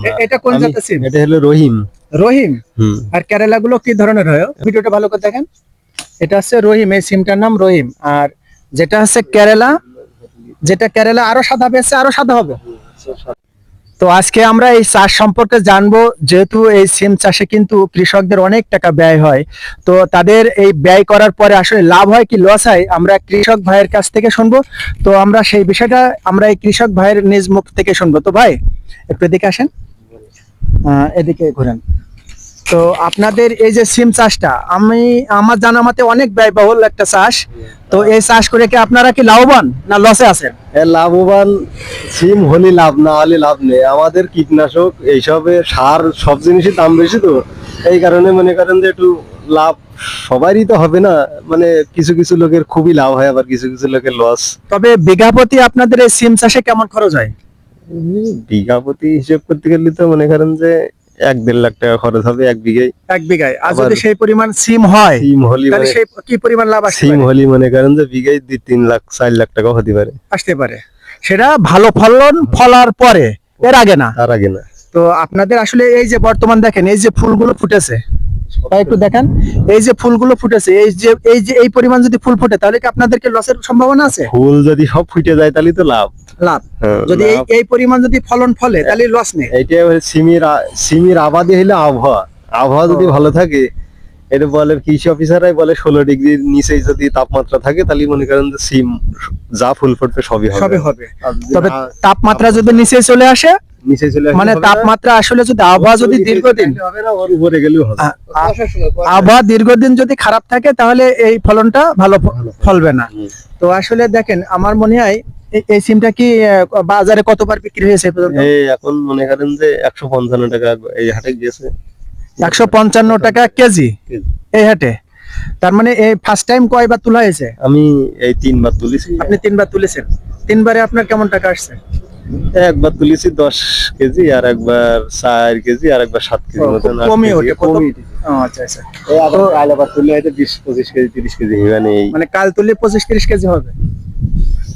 এ- এটা কোন জাতের সিম? এটা হলো রহিম। রহিম? আর কেরালা গুলো কি ধরনের হয়? ভিডিওটা ভালো করে দেখেন। এটা হচ্ছে রহিম এই সিমটার নাম রহিম। আর যেটা হচ্ছে কেরালা যেটা কেরালা আরও সাদা বেশি আরও সাদা হবে। তো আজকে আমরা এই চাষ সম্পর্কে জানব যেহেতু এই সিম চাষে কিন্তু কৃষকদের অনেক টাকা ব্যয় হয়। তো তাদের এই ব্যয় করার পরে আসলে লাভ হয় কি লস হয় আমরা কৃষক ভাইয়ের কাছ থেকে শুনব। তো আমরা সেই বিষয়টা আমরা এই কৃষক ভাইয়ের নিজ মুখ থেকে শুনব। তো ভাই একটু এদিকে আসেন। এদিকে ঘুরেন। তো আপনাদের এই যে সিম চাষটা আমি আমার জানা মতে অনেক ব্যয়বহুল একটা চাষ। তো এই চাষ করে কি আপনারা কি লাভবান না লসে আছেন? লাভবান সিম হলে লাভ না হলে লাভ নেই। আমাদের কীটনাশক এইসবে সার সব জিনিসই দাম বেশি তো। এই কারণে মনে করেন যে একটু লাভ সবারই তো হবে না। মানে কিছু কিছু লোকের খুবই লাভ হয় আবার কিছু কিছু লোকের লস তবে বিঘা প্রতি আপনাদের এই সিম চাষে কেমন খরচ হয়? বিঘা প্রতি হিসেব করতে গেলে তো মনে করেন যে এক দেড় লাখ টাকা খরচ হবে এক বিঘায়। এক বিঘায়। আর যদি সেই পরিমাণ সিম হয় সিম হলি মানে সেই কি পরিমাণ লাভ আসতে সিম হলি মনে করেন যে বিঘায় দুই তিন লাখ চার লাখ টাকা হতে পারে। আসতে পারে। সেটা ভালো ফলন ফলার পরে এর আগে না। তার আগে না। তো আপনাদের আসলে এই যে বর্তমান দেখেন এই যে ফুলগুলো ফুটেছে একটু দেখেন। এই যে ফুলগুলো ফুটেছে এই যে এই যে এই পরিমাণ যদি ফুল ফুটে তাহলে কি আপনাদেরকে লসের সম্ভাবনা আছে? ফুল যদি সব ফুটে যায় তাহলে তো লাভ। লাভ। হ্যাঁ, যদি এই লাভ। পরিমাণ যদি ফলন ফলে তাহলে লস নেই। হচ্ছে সিমির সিমির আবাদে হলে আবহাওয়া। আবহাওয়া যদি ভালো থাকে এটা বলে কৃষি অফিসাররাই বলে ষোলো ডিগ্রির নিচে যদি তাপমাত্রা থাকে তাহলে মনে করেন যে সিম যা ফুল ফুটবে সবই হবে। তবে তাপমাত্রা যদি নিচে চলে আসে নিচে চলে মানে তাপমাত্রা আসলে যদি আবহাওয়া যদি দীর্ঘদিন উপরে গেলেও হবে। আবহাওয়া দীর্ঘদিন যদি খারাপ থাকে তাহলে এই ফলনটা ভালো ফলবে না। তো আসলে দেখেন আমার মনে হয় এই- সিমটা কি বাজারে কতবার বিক্রি হয়েছে এই এখন মনে করেন যে একশো পঞ্চান্ন টাকা এই হাটে গিয়েছে। একশো পঞ্চান্ন টাকা কেজি। এই হাটে? তার মানে এই ফার্স্ট টাইম কয়বার তোলা হয়েছে? আমি এই তিনবার তুলেছি। আপনি তিনবার তুলেছেন। তিনবারে আপনার কেমন টাকা আসছে? একবার তুলেছি দশ কেজি আর একবার চার কেজি আর একবার সাত কেজি মতন কেজি, ওঠে, আচ্ছা আচ্ছা। এই আবার কাল আবার তুললে হয়তো বিশ পঁচিশ কেজি তিরিশ কেজি মানে মানে কাল তুললে পঁচিশ তিরিশ কেজি হবে।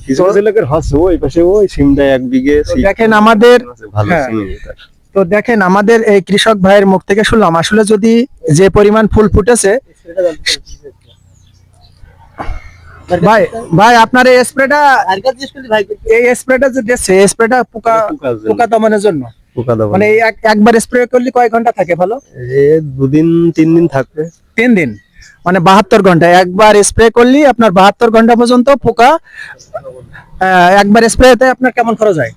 কিছু কিছু লোকের হচ্ছে ওই পাশে ওই সিমটা এক বিঘে দেখেন আমাদের ভালো হ্যাঁ। সিম তো দেখেন আমাদের এই কৃষক ভাইয়ের মুখ থেকে শুনলাম আসলে যদি যে পরিমাণ ফুল ফুটেছে ভাই ভাই আপনার এই স্প্রেটা এই স্প্রেটা যে দিচ্ছে এই স্প্রেটা পোকা পোকা দমনের জন্য। মানে এই এক- একবার স্প্রে করলে কয় ঘণ্টা থাকে ভালো এ দুদিন তিন দিন থাকবে। তিন দিন? মানে বাহাত্তর ঘণ্টা। একবার স্প্রে করলে আপনার বাহাত্তর ঘণ্টা পর্যন্ত পোকা একবার স্প্রেতে আপনার কেমন খরচ হয়?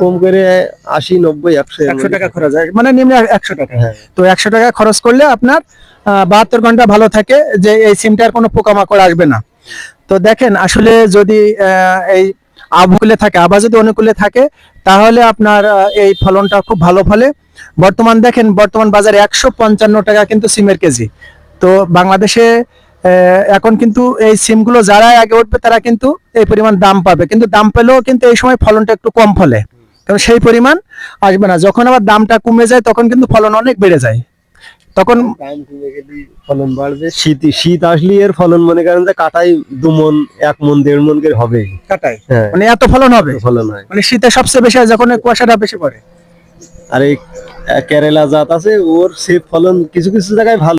কম করে আশি নব্বই একশো একশো টাকা খরচ হয়। মানে নিম্ন একশো টাকা। হ্যাঁ। তো একশো টাকা খরচ করলে আপনার বাহাত্তর ঘণ্টা ভালো থাকে যে এই সিমটার কোনো পোকামাকড় আসবে না। তো দেখেন আসলে যদি এই আবহাওয়া থাকে আবার যদি অনুকূলে থাকে তাহলে আপনার এই ফলনটা খুব ভালো ফলে। বর্তমান দেখেন বর্তমান বাজারে একশো পঞ্চান্ন টাকা কিন্তু সিমের কেজি। তো বাংলাদেশে এখন কিন্তু এই সিমগুলো যারা আগে উঠবে তারা কিন্তু এই পরিমাণ দাম পাবে। কিন্তু দাম পেলেও কিন্তু এই সময় ফলনটা একটু কম ফলে। কারণ সেই পরিমাণ আসবে না। যখন আবার দামটা কমে যায় তখন কিন্তু ফলন অনেক বেড়ে যায়। তখন ফলন বাড়বে। শীত শীত আসলে এর ফলন মনে করেন যে কাটাই দু মন এক মন দেড় মন করে হবে। কাটায় হ্যাঁ। মানে এত ফলন হবে? ফলন হয়। মানে শীতে সবচেয়ে বেশি যখন কুয়াশাটা বেশি পড়ে। আর এই কেরালা জাত আছে ওর সে ফলন কিছু কিছু জায়গায় ভালো